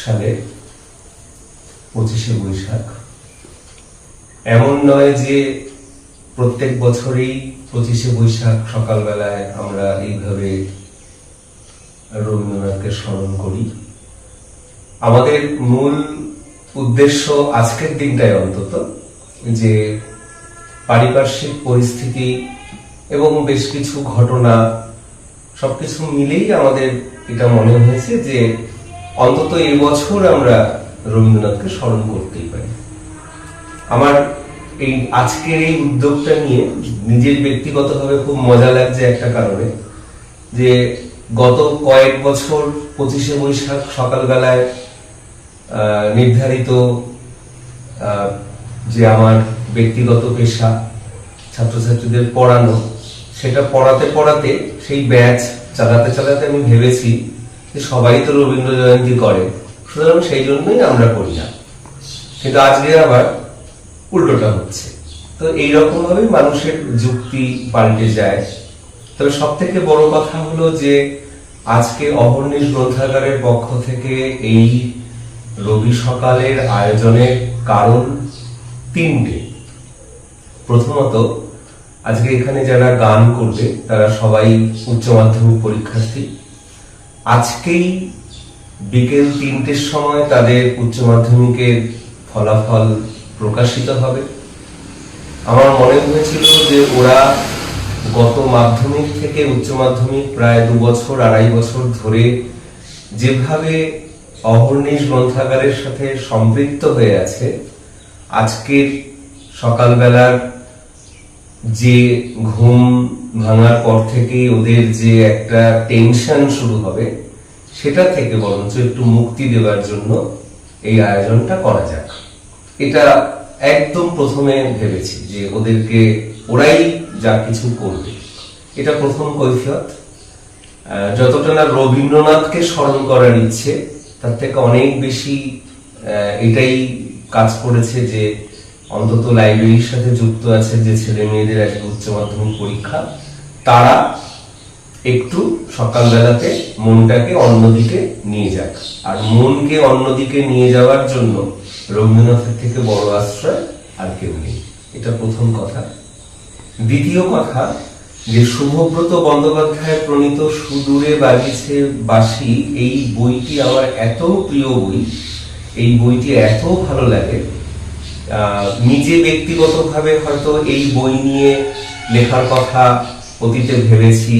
সালে পঁচিশে বৈশাখ। এমন নয় যে প্রত্যেক বছরেই পঁচিশে বৈশাখ সকালবেলায় আমরা এইভাবে রবীন্দ্রনাথকে স্মরণ করি। আমাদের মূল উদ্দেশ্য আজকের দিনটায় অন্তত যে পারিপার্শ্বিক পরিস্থিতি এবং বেশ কিছু ঘটনা সবকিছু মিলেই আমাদের এটা মনে হয়েছে যে অন্তত এই বছর আমরা রবীন্দ্রনাথকে স্মরণ করতেই পারি। আমার এই আজকের এই উদ্যোগটা নিয়ে নিজের ব্যক্তিগতভাবে খুব মজা লাগছে একটা কারণে, যে গত কয়েক বছর পঁচিশে বৈশাখ সকালবেলায় নির্ধারিত যে আমার ব্যক্তিগত পেশা, ছাত্রছাত্রীদের পড়ানো, সেটা পড়াতে পড়াতে সেই ব্যাচ চালাতে চালাতে আমি ভেবেছি যে সবাই তো রবীন্দ্র জয়ন্তী করে, সুতরাং সেই জন্যই আমরা করি না। কিন্তু আজকে আবার উল্টোটা হচ্ছে। তো এইরকম ভাবে মানুষের যুক্তি পাল্টে যায়। তবে সব থেকে বড় কথা হলো যে আজকে অহর্নিশ গ্রন্থাগারের পক্ষ থেকে এই রবি সকালের আয়োজনের কারণ তিনটে। প্রথমত আজকে এখানে যারা গান করবে, তারা সবাই উচ্চ মাধ্যমিক পরীক্ষার্থী। আজকেই বিকেল তিনটের সময় তাদের উচ্চ মাধ্যমিকের ফলাফল প্রকাশিত হবে। আমার মনে হয়েছিল যে ওরা গত মাধ্যমিক থেকে উচ্চ মাধ্যমিক প্রায় দু বছর, আড়াই বছর ধরে যেভাবে অহর্নিশ গ্রন্থাগারের সাথে সম্পৃক্ত হয়ে আছে, আজকের সকালবেলার যে ঘুম ভাঙার পর থেকে ওদের যে একটা টেনশন শুরু হবে, সেটা থেকে বরঞ্চ একটু মুক্তি দেওয়ার জন্য এই আয়োজনটা করা যাক। এটা একদম প্রথমে ভেবেছি যে ওদেরকে ওরাই যা কিছু করবে। এটা প্রথম কৈফিয়ত। যতটা না রবীন্দ্রনাথকে স্মরণ করার ইচ্ছে, তার থেকে অনেক বেশি এটাই কাজ করেছে যে অন্তত লাইব্রেরির সাথে যুক্ত আছে যে ছেলে মেয়েদের আজকে উচ্চ মাধ্যমিক পরীক্ষা, তারা একটু সকালবেলাতে মনটাকে অন্যদিকে নিয়ে যাক। আর মনকে অন্যদিকে নিয়ে যাওয়ার জন্য রবীন্দ্রনাথের থেকে বড় আশ্রয় আর কেউ নেই। এটা প্রথম কথা। দ্বিতীয় কথা, যে শুভব্রত বন্দ্যোপাধ্যায় প্রণীত সুদূরে বাগিছে বাসি এই বইটি আমার এত প্রিয় বই, এই বইটি এত ভালো লাগে নিজে ব্যক্তিগতভাবে হয়তো এই বই নিয়ে লেখার কথা অতীতে ভেবেছি,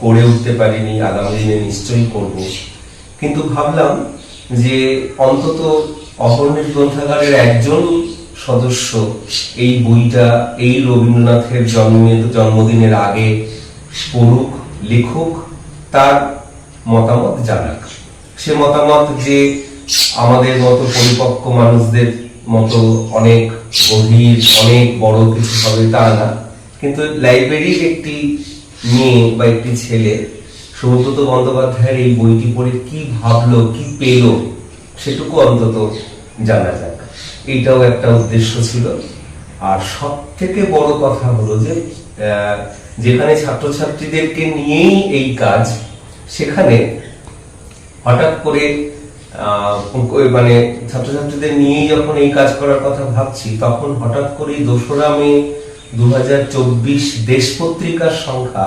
করে উঠতে পারিনি, আগামী দিনে নিশ্চয়ই করব। কিন্তু ভাবলাম যে অন্তত অহর্নিশ গ্রন্থাগারের একজন সদস্য এই বইটা এই রবীন্দ্রনাথের জন্মের, জন্মদিনের আগে পড়ুক, লিখুক, তার মতামত জানাক। সে মতামত যে আমাদের মতো পরিপক্ক মানুষদের মতো অনেক গভীর, অনেক বড় কিছু হবে তা না। কিন্তু লাইব্রেরির একটি মেয়ে বা একটি ছেলে, সৌব্রত বন্দ্যোপাধ্যায়ের এই বইটি পড়ে কি ভাবলো, কি পেল, সেটুকু অন্তত জানা যাক। এইটাও একটা উদ্দেশ্য ছিল। আর সব থেকে বড় কথা হলো যে যেখানে ছাত্রছাত্রীদেরকে নিয়েই এই কাজ, সেখানে হঠাৎ করে মানে ছাত্রছাত্রীদের নিয়েই যখন এই কাজ করার কথা ভাবছি, তখন হঠাৎ করেই দোসরা মে দু হাজার চব্বিশ দেশ পত্রিকার সংখ্যা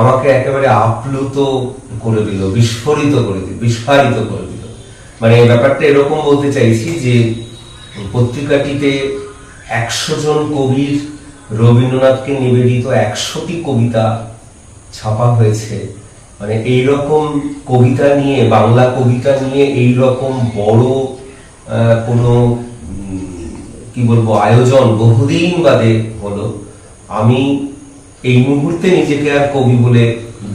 আমাকে একেবারে আপ্লুত করে দিল, বিস্ফোরিত করে দিল, বিস্ফারিত করে দিল। মানে ব্যাপারটা এরকম বলতে চাইছি যে পত্রিকাটিতে একশো জন কবির রবীন্দ্রনাথকে নিবেদিত একশোটি কবিতা ছাপা হয়েছে। মানে এই রকম কবিতা নিয়ে, বাংলা কবিতা নিয়ে এই রকম বড় কোনো কি বলব, আয়োজন বহুদিন বাদে হলো, আমি এই মুহূর্তে নিজেকে আর কবি বলে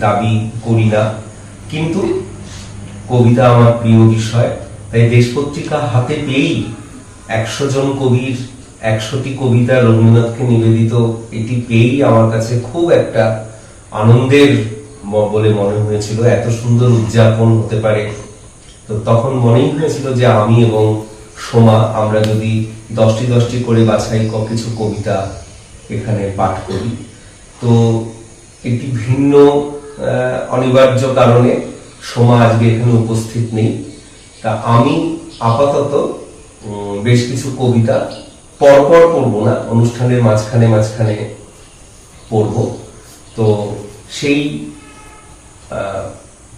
দাবি করি না। কিন্তু কবিতা আমার প্রিয় বিষয়, তাই দেশ পত্রিকা হাতে পেয়েই একশো জন কবির, একশোটি কবিতা রবীন্দ্রনাথকে নিবেদিত, এটি পেয়েই আমার কাছে খুব একটা আনন্দের বলে মনে হয়েছিল, এত সুন্দর উদযাপন হতে পারে। তো তখন মনেই হয়েছিল যে আমি এবং সোমা, আমরা যদি দশটি দশটি করে বাছাই কিছু কবিতা এখানে পাঠ করি। তো একটি ভিন্ন অনিবার্য কারণে সোমা আজকে এখানে উপস্থিত নেই। তা আমি আপাতত বেশ কিছু কবিতা পরপর পড়ব না, অনুষ্ঠানের মাঝখানে মাঝখানে পড়ব। তো সেই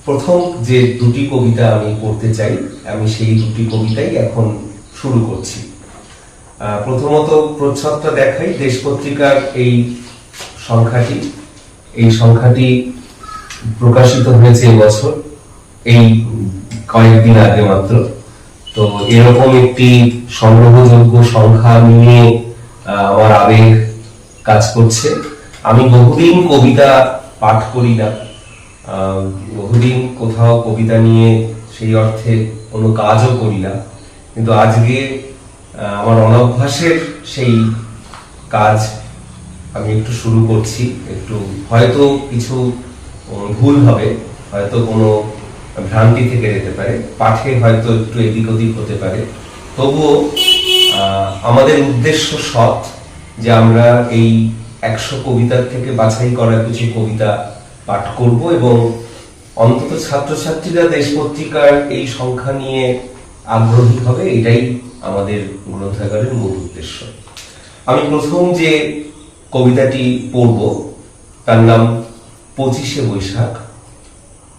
প্রথম যে দুটি কবিতা আমি পড়তে চাই, আমি সেই দুটি কবিতাই এখন শুরু করছি। প্রথমত প্রচ্ছদটা দেখাই, দেশ পত্রিকার এই সংখ্যাটি। এই সংখ্যাটি প্রকাশিত হয়েছে এবছর এই কয়েকদিন আগে মাত্র। তো এরকম একটি সংগ্রহযোগ্য সংখ্যা নিয়ে আমার আবেগ কাজ করছে। আমি বহুদিন কবিতা পাঠ করি না। বহুদিন কোথাও কবিতা নিয়ে সেই অর্থে কোনো কাজও করি না কিন্তু আজকে আমার অনভ্যাসের সেই কাজ আমি একটু শুরু করছি। একটু হয়তো কিছু ভুল হবে, হয়তো কোনো ভ্রান্তি থেকে যেতে পারে, পাঠে হয়তো একটু এদিক ওদিক হতে পারে। তবুও আমাদের উদ্দেশ্য সৎ যে আমরা এই একশো কবিতার থেকে বাছাই করা কিছু কবিতা পাঠ করব এবং অন্তত ছাত্রছাত্রীরা দেশ পত্রিকার এই সংখ্যা নিয়ে আগ্রহী হবে, এটাই আমাদের গ্রন্থাগারের মূল উদ্দেশ্য। আমি প্রথম যে কবিতাটি পড়ব, তার নাম পঁচিশে বৈশাখ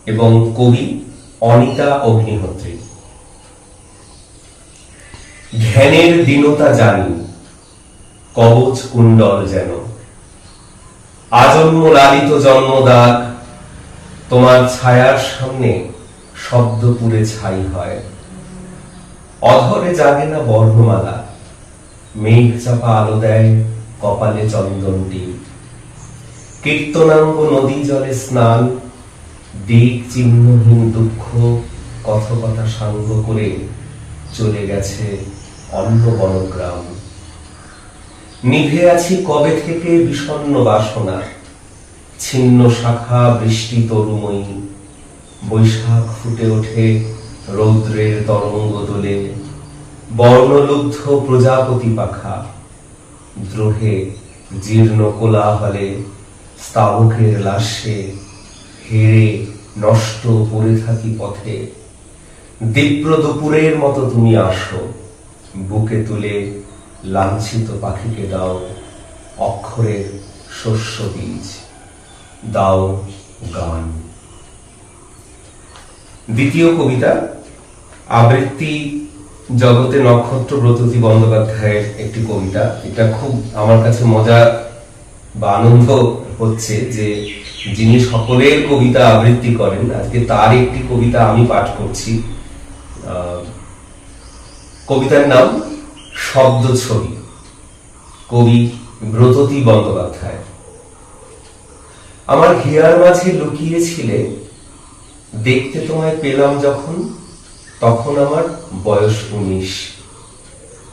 এবং কবি অনিতা অগ্নিহোত্রী। ধ্যানের দীনতা জানি, কবচ কুণ্ডল যেন। আজন্ম লালিত জন্মদাগ, তোমার ছায়ার সামনে শব্দ পুরে ছাই হয়। অধরে জাগে না বর্ণমালা, মেঘ চাপা আলো দেয় কপালে চন্দনটি। কীর্তনাঙ্গ নদী জলে স্নান, দিক চিহ্নহীন দুঃখ কথকতা সাঙ্গ করে চলে গেছে অন্য বনগ্রাম। নিভে আছি কবে থেকে বিষণ্ণ বাসনা? ছিন্ন শাখা বৃষ্টি তরুময়ী। বৈশাখ ফুটে ওঠে রৌদ্রের তরঙ্গ দোলে। বর্ণলুব্ধ প্রজাপতি পাখা। দ্রোহে জীর্ণ কোলাহলে স্তাবকের লাশে হেরে নষ্ট পড়ে থাকি পথে। দীপ্র দুপুরের মতো তুমি আসো, বুকে তুলে লাঞ্ছিত পাখিকে দাও অক্ষরের শস্য বীজ, দাও গান। দ্বিতীয় কবিতা, আবৃত্তি জগতে নক্ষত্র ব্রততী বন্দ্যোপাধ্যায়ের একটি কবিতা। এটা খুব আমার কাছে মজা বা আনন্দ হচ্ছে যে যিনি সকলের কবিতা আবৃত্তি করেন, আজকে তার একটি কবিতা আমি পাঠ করছি। কবিতার নাম শব্দ ছবি। কবি ব্রততী বন্দ্যোপাধ্যায়। আমার হিয়ার মাঝে লুকিয়েছিলে, দেখতে তোমায় পেলাম যখন, তখন আমার বয়স উনিশ।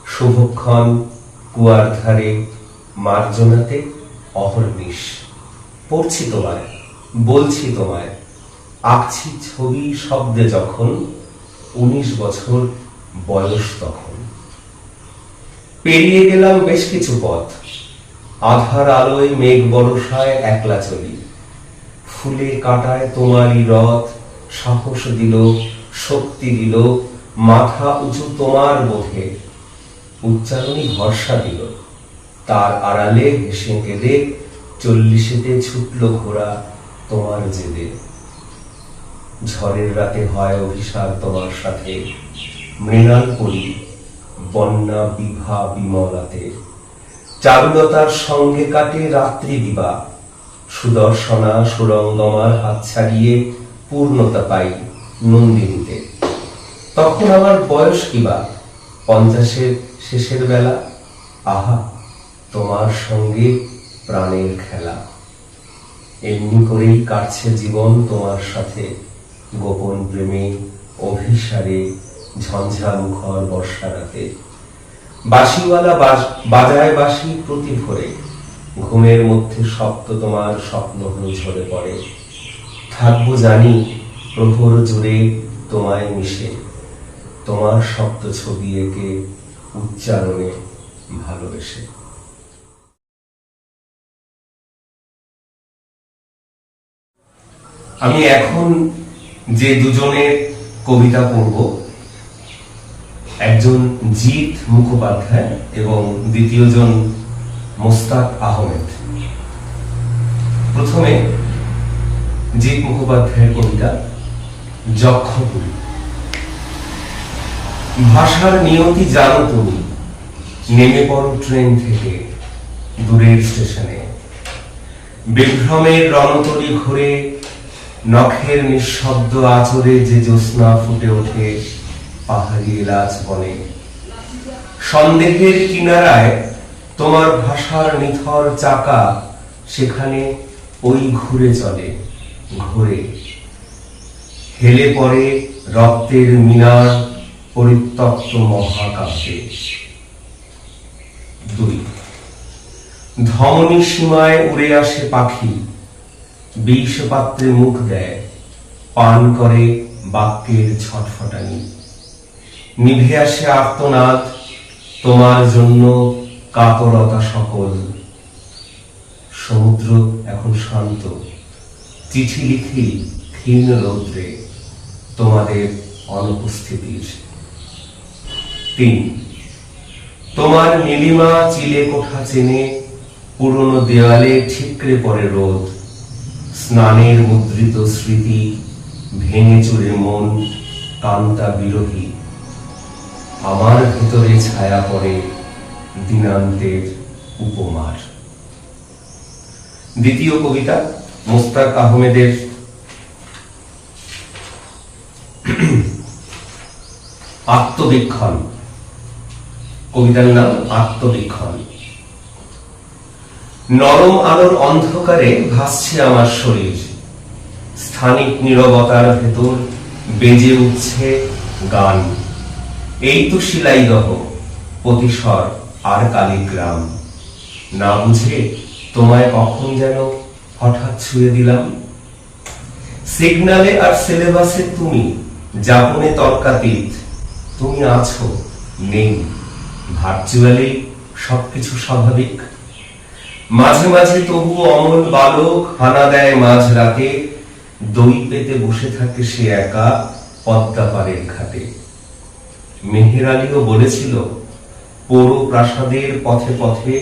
শুভক্ষণ কুয়ার ধারে, মার্জনাতে অহর্নিশ। পড়ছি তোমায়, বলছি তোমায়, আঁকছি ছবি শব্দে যখন, উনিশ বছর বয়স তখন। পেরিয়ে গেলাম বেশ কিছু পথ। আধার আলোয় মেঘ বরসায় একলা চলি। ফুলে কাটায় তোমারই রথ, সাহস দিল, শক্তি দিল, মাথা উঁচু তোমার বোধে। উচ্চারণী ভরসা দিল। তার আড়ালে হেসে কেঁদে চল্লিশেতে ছুটল ঘোড়া তোমার জেদে। ঝড়ের রাতে হয় অভিশাপ তোমার সাথে। মৃণাল পড়ি বন্যা বিভা বিমলাতে। চারুলতার সঙ্গে কাটে রাত্রি দিবা সুদর্শনা সুরঙ্গমার হাত ছাড়িয়ে পূর্ণতা পাই নন্দিনীতে। তখন আমার বয়স কিবা পঞ্চাশের শেষের বেলা? আহা, তোমার সঙ্গে প্রাণের খেলা। এমনি করেই কাটছে জীবন তোমার সাথে। গোপন প্রেমে, অভিসারে ঝঞ্ঝা মুখর বর্ষা রাতে। বাঁশিওয়ালা বাজ- বাজায় বাঁশি প্রতি ভোরে। ঘুমের মধ্যে শব্দ তোমার স্বপ্ন হয়ে ঝরে পড়ে। থাকব জানি, প্রহর জুড়ে তোমায় মিশে। তোমার শব্দ ছবি একে উচ্চারণে ভালোবেসে। আমি এখন যে দুজনের কবিতা পড়ব একজন জিৎ মুখোপাধ্যায় এবং দ্বিতীয়জন মোস্তাক আহমেদ। প্রথমে জিৎ মুখোপাধ্যায়ের কবিতা যক্ষপুরী ভাষার নিয়তি জানো তুমি, নেমে পড়ো ট্রেন থেকে দূরের স্টেশনে। বিভ্রমের রণতরী ঘুরে, নখের নিঃশব্দ আচরে যে জ্যোৎস্না ফুটে ওঠে বনে। সন্দেহের কিনারায় তোমার ভাষার নিথর চাকা সেখানে ওই ঘুরে চলে, ঘুরে। হেলে পড়ে রক্তের মিনার পরিত্যক্ত মহাকাশে দুই, ধমনী সীমায় উড়ে আসে পাখি বিষ পাত্রে মুখ দেয়, পান করে বাক্যের ছটফটানি। নিভে আসে আর্তনাদ, তোমার জন্য কাতরতা সকল। সমুদ্র এখন শান্ত। চিঠি লিখি ক্ষীণ রৌদ্রে তোমাদের অনুপস্থিতির। তিন, তোমার নীলিমা চিলে কোঠা চেনে, পুরনো দেওয়ালে ঠিকরে পড়ে রোদ। স্নানের মুদ্রিত স্মৃতি ভেঙে চুরে মন, কান্তা বিরোহী। আমার ভিতরে ছায়া পড়ে দিনান্তের উপমার। দ্বিতীয় কবিতা, মোস্তাক আহমেদের আত্মবীক্ষণ। কবিতার নাম আত্মবীক্ষণ। নরম আলোর অন্ধকারে ভাসছে আমার শরীর। স্থানিক নীরবতার ভেতর বেজে উঠছে গান। এই তো শিলাইদহ প্রতিস্বর আর কালীগ্রাম। না বুঝে তোমায় কখন যেন হঠাৎ ছুঁয়ে দিলাম। সিগনালে আর সিলেবাসে তুমি, যাপনে তর্কাতীত। তুমি আছো, নেই। ভার্চুয়ালি সবকিছু স্বাভাবিক। মাঝে মাঝে তবু অমল বালক হানা দেয় মাঝ রাতে। দই পেতে বসে থাকে সে একা, পদ্মা পাড়ের ঘাটে। মেহের আলীও বলেছিল পৌর প্রাসাদের পথে পথে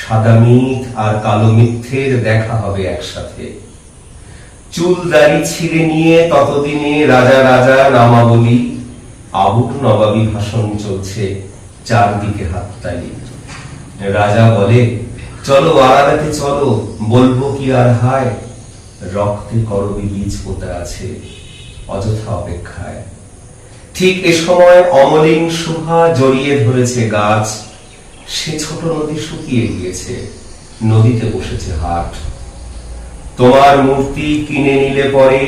সাদা মিথ আর কালো মিথ্যের দেখা হবে একসাথে। চুল দাড়ি ছিঁড়ে নিয়ে ততদিনে রাজা রাজা নামাবলী আবুট নবাবী ভাষণ চলছে চারদিকে হাততালি। রাজা বলে, চলো আড়ালাতে চলো, বলব কি আর হায়, রক্তে করবি বীজ পোতা আছে, অযথা অপেক্ষায়। ঠিক এ সময় অমলিন সুহা জড়িয়ে ধরেছে গাছ। সে ছোট নদী শুকিয়ে গিয়েছে, নদীতে বসেছে হাট। তোমার মূর্তি কিনে নিলে পরে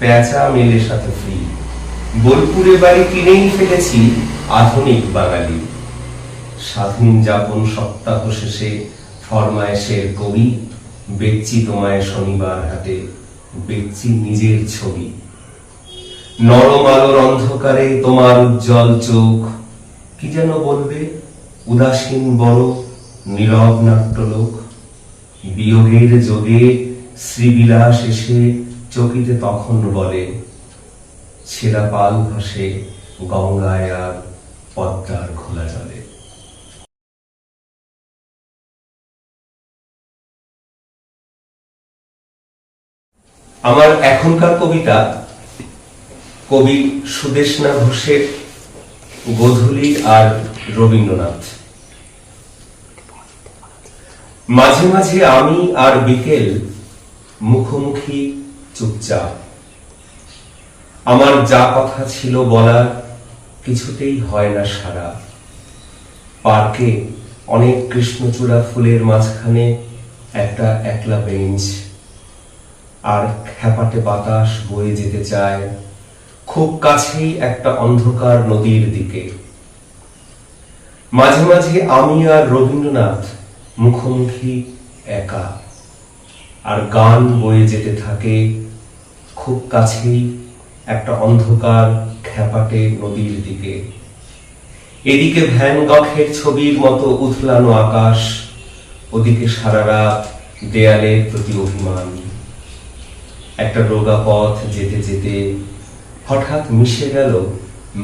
পেঁচা মেলে সাথে ফ্রি। বোলপুরে বাড়ি কিনেই ফেলেছি আধুনিক বাঙালি। স্বাধীন যাপন সপ্তাহ শেষে ফরমায়েশের কবি, বেচছি তোমায় শনিবার হাটে বেচছি নিজের ছবি। নরম আলোর অন্ধকারে তোমার উজ্জ্বল চোখ। কি যেন বলবে? উদাসীন বড়, নীরব নাট্যলোক। বিয়োগের যোগে শ্রীবিলাস এসে চকিতে তখন বলে ছেঁড়া পাল ভাসে গঙ্গায় আর পদ্মার খোলা জলে। আমার এখনকার কবিতা কবি সুদেশনা ঘোষের গোধূলি আর রবীন্দ্রনাথ। মাঝে মাঝে আমি আর বিকেল মুখোমুখি চুপচাপ। আমার যা কথা ছিল বলার কিছুতেই হয় না সারা পার্কে অনেক কৃষ্ণচূড়া ফুলের মাঝখানে একটা একলা বেঞ্চ। আর খ্যাপাটে বাতাস বয়ে যেতে চায় খুব কাছেই একটা অন্ধকার নদীর দিকে। মাঝে মাঝে আমি আর রবীন্দ্রনাথ মুখোমুখি একা, আর গান বয়ে যেতে থাকে খুব কাছেই একটা অন্ধকার খ্যাপাটে নদীর দিকে। এদিকে ভ্যান গখের ছবির মতো উথলানো আকাশ, ওদিকে সারা রাত দেয়ালের প্রতি অভিমান। একটা রোগা পথ যেতে যেতে হঠাৎ মিশে গেল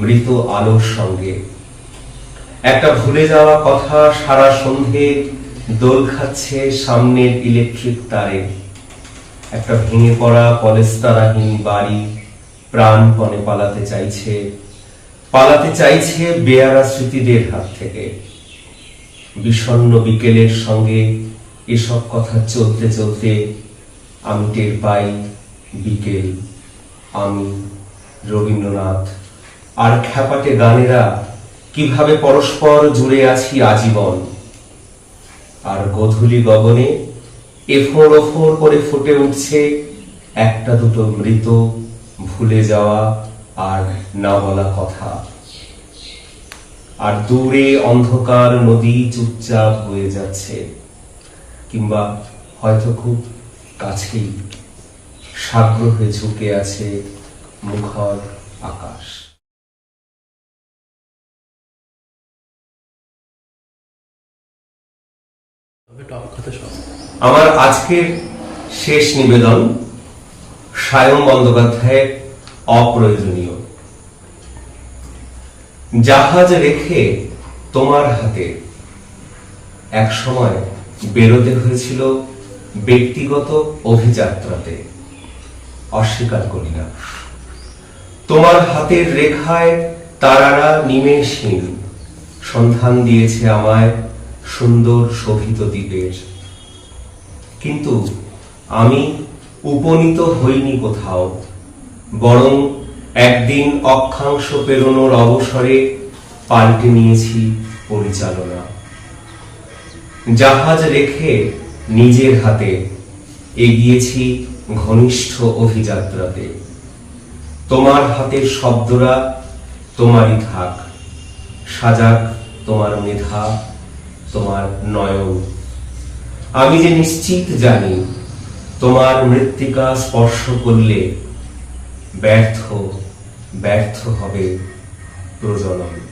মৃত আলোর সঙ্গে। একটা ভুলে যাওয়া কথা সারা সন্ধে দোল খাচ্ছে সামনের ইলেকট্রিক তারে। একটা ভেঙে পড়া পলেস্তারাহীন বাড়ি প্রাণপণে পালাতে চাইছে পালাতে চাইছে বেয়ারা স্মৃতিদের হাত থেকে। বিষণ্ণ বিকেলের সঙ্গে এসব কথা চলতে চলতে আমি টের পাই বিকেল, আমি রবীন্দ্রনাথ, আর খ্যাপাটে গানেরা, কীভাবে পরস্পর জুড়ে আছি আজীবন? আর গধূলি গগনে এফোর ওফোর করে ফুটে উঠছে একটা দুটো মৃত ভুলে যাওয়া আর না বলা কথা। আর দূরে অন্ধকার নদী চুপচাপ হয়ে যাচ্ছে, কিংবা হয়তো খুব কাছেই সাগ্র হয়ে ঝুঁকে আছে মুখর আকাশ। আমার আজকের শেষ নিবেদন সায়ন বন্দ্যোপাধ্যায়ের অপ্রয়োজনীয়। জাহাজ রেখে তোমার হাতে এক সময় বেরোতে হয়েছিল ব্যক্তিগত অভিযাত্রাতে অস্বীকার করি না। তোমার হাতের রেখায় তারারা নিমেষহীন। সন্ধান দিয়েছে আমায় সুন্দর শোভিত দ্বীপের। কিন্তু আমি উপনীত হইনি কোথাও, বরং একদিন অক্ষাংশ পেরোনোর অবসরে পাল্টে নিয়েছি পরিচালনা। জাহাজ রেখে নিজের হাতে এগিয়েছি ঘনিষ্ঠ অভিযাত্রাতে। তোমার হাতের শব্দরা তোমারই থাক। সাজাক তোমার মেধা, তোমার নয়ন। আমি যে নিশ্চিত জানি, তোমার মৃত্তিকা স্পর্শ করলে ব্যর্থ ব্যর্থ হবে প্রজনন।